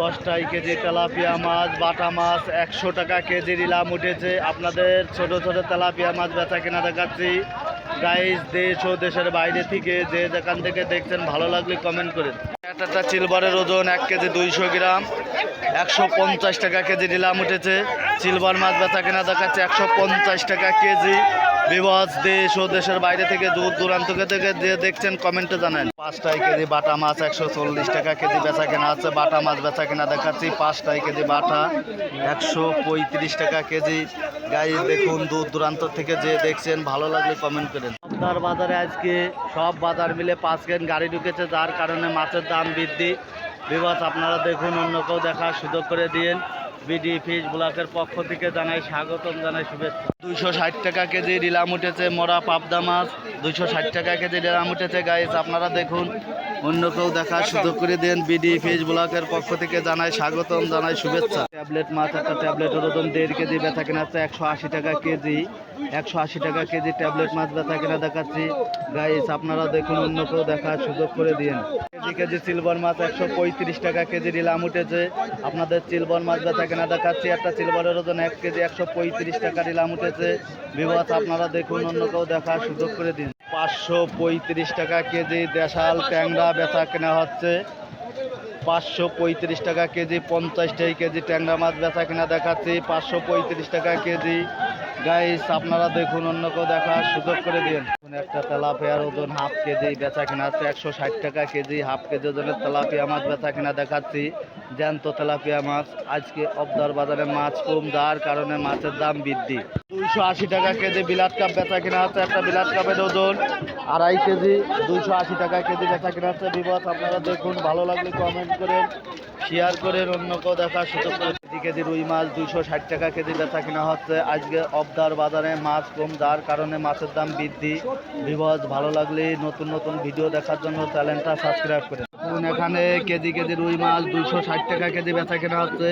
দশটাই KG tilapia মাছ, বাটা মাছ, একশো টাকা KG নিলাম উঠেছে। আপনাদের ছোট ছোট তেলাপিয়া মাছ বেচা কেনা দেখাচ্ছি। গাইস দেশ ও দেশের বাইরে থেকে যে যেখান থেকে দেখছেন, ভালো লাগলে কমেন্ট করেন। একটা সিলভারের ওজন এক কেজি দুইশো গ্রাম, একশো পঞ্চাশ টাকা কেজি নিলাম উঠেছে। সিলভার মাছ বেচা কেনা দেখাচ্ছে, একশো পঞ্চাশ টাকা কেজি। বিবাস দেশ ও দেশের বাইরে থেকে দূর দূরান্ত থেকে যে দেখছেন কমেন্টে জানান। পাঁচটাই কেজি বাটা মাছ একশো চল্লিশ টাকা কেজি বেচা কেনা আছে। বাটা মাছ বেচা কেনা দেখাচ্ছি। পাঁচটাই কেজি বাটা একশো পঁয়ত্রিশ টাকা কেজি। গাই দেখুন, দূর দূরান্ত থেকে যে দেখছেন, ভালো লাগলে কমেন্ট করেন। আপনার বাজারে আজকে, সব বাজার মিলে পাঁচ কেন গাড়ি ঢুকেছে, যার কারণে মাছের দাম বৃদ্ধি। বিবাস আপনারা দেখুন, অন্য কেউ দেখার সুযোগ করে দিন বিডি ফিশ ব্লকের পক্ষ থেকে জানাই স্বাগতম, জানাই শুভেচ্ছা। দুইশো ষাট টাকা কেজি ডিলাম উঠেছে মোরা পাবদা মাছ। দুইশো ষাট টাকা কেজি ডিলাম উঠেছে গাইস আপনারা দেখুন। অন্য কেউ দেখার সুযোগ করে দেন, বিডি ফিশ ব্লকের পক্ষ থেকে জানাই স্বাগতম, জানাই শুভেচ্ছা। ট্যাবলেট মাছ, একটা ট্যাবলেটের ওজন দেড় কেজি বেচা কেনা হচ্ছে একশো আশি টাকা কেজি। একশো আশি টাকা কেজি ট্যাবলেট মাছ বেচা কেনা দেখাচ্ছি। গাইস আপনারা দেখুন, অন্য কেউ দেখার সুযোগ করে দিন কেজি সিলভার মাছ একশো পঁয়ত্রিশ টাকা কেজি নিলাম উঠেছে। আপনাদের সিলভার মাছ বেচা কেনা দেখাচ্ছি। একটা সিলভারের ওজন এক কেজি একশো পঁয়ত্রিশ টাকা নিলাম উঠেছে। বিবাস আপনারা দেখুন, অন্য কেউ দেখার সুযোগ করে দিন। পাঁচশো পঁয়ত্রিশ টাকা কেজি দেশাল ট্যাংরা বেচা কেনা হচ্ছে। পাঁচশো পঁয়ত্রিশ টাকা কেজি পঞ্চাশটাই কেজি ট্যাংরা মাছ বেচা কেনা দেখাচ্ছি। পাঁচশো পঁয়ত্রিশ টাকা কেজি। গাইস আপনারা দেখুন, অন্য কেউ দেখার সুযোগ করে দিন। একটা তেলাপিয়ার ওজন হাফ কেজি বেচা কেনা আছে একশো ষাট টাকা কেজি হাফ কেজি ওজনের তেলাপিয়া মাছ বেচা কেনা দেখাচ্ছি। জ্যান্ত তেলাপিয়া মাছ। আজকে অবদার বাজারে মাছ কম, যার কারণে মাছের দাম বৃদ্ধি। দুইশো আশি টাকা কেজি বিলাট কাপ বেচা কেনা আছে একটা বিলাট কাপের ওজন। আড়াই কেজি, দুইশো আশি টাকা কেজি বেচা কেনা আছে বিপদ আপনারা দেখুন, ভালো লাগলে কমেন্ট করেন শেয়ার করেন অন্য কেউ দেখার সুযোগ করে কেজি রুই মাছ দুইশো ষাট টাকা কেজি বেচা কেনা হচ্ছে। আজকে অবদার বাজারে মাছ কম, যার কারণে মাছের দাম বৃদ্ধি। বিপদ ভালো লাগলে নতুন নতুন ভিডিও দেখার জন্য চ্যানেলটা সাবস্ক্রাইব করে এখানে কেজি কেজি রুই মাছ দুইশো ষাট টাকা কেজি বেচা কেনা হচ্ছে।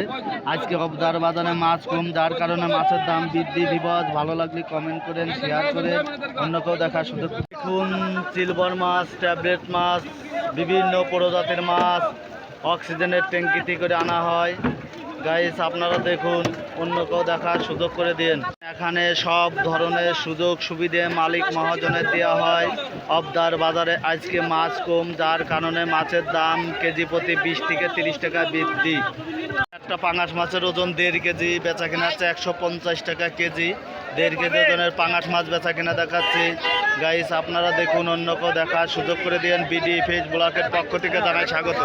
আজকে অবদার বাজারে মাছ কম, যার কারণে মাছের দাম বৃদ্ধি। বিপদ ভালো লাগলে কমেন্ট করেন শেয়ার করেন অন্য কেউ দেখার সুযোগ দেখুন সিলভার মাছ ট্যাবলেট মাছ, বিভিন্ন প্রজাতির মাছ অক্সিজেনের ট্যাঙ্কিতে করে আনা হয়। গাইস আপনারা দেখুন, অন্য কেউ দেখার সুযোগ করে দিন। এখানে সব ধরনের সুযোগ সুবিধে মালিক মহাজনের দেওয়া হয়। অবদার বাজারে আজকে মাছ কম, যার কারণে মাছের দাম কেজি প্রতি বিশ থেকে তিরিশ টাকা বৃদ্ধি। একটা পাঙাশ মাছের ওজন দেড় কেজি, বেচা কেনা হচ্ছে একশো পঞ্চাশ টাকা কেজি। দেড় কেজি ওজনের পাঙাশ মাছ বেচা কেনা দেখাচ্ছি। গাইস আপনারা দেখুন, অন্য কেউ দেখার সুযোগ করে দিন। বিডি ফেস ব্লকের পক্ষ থেকে জানাই স্বাগত।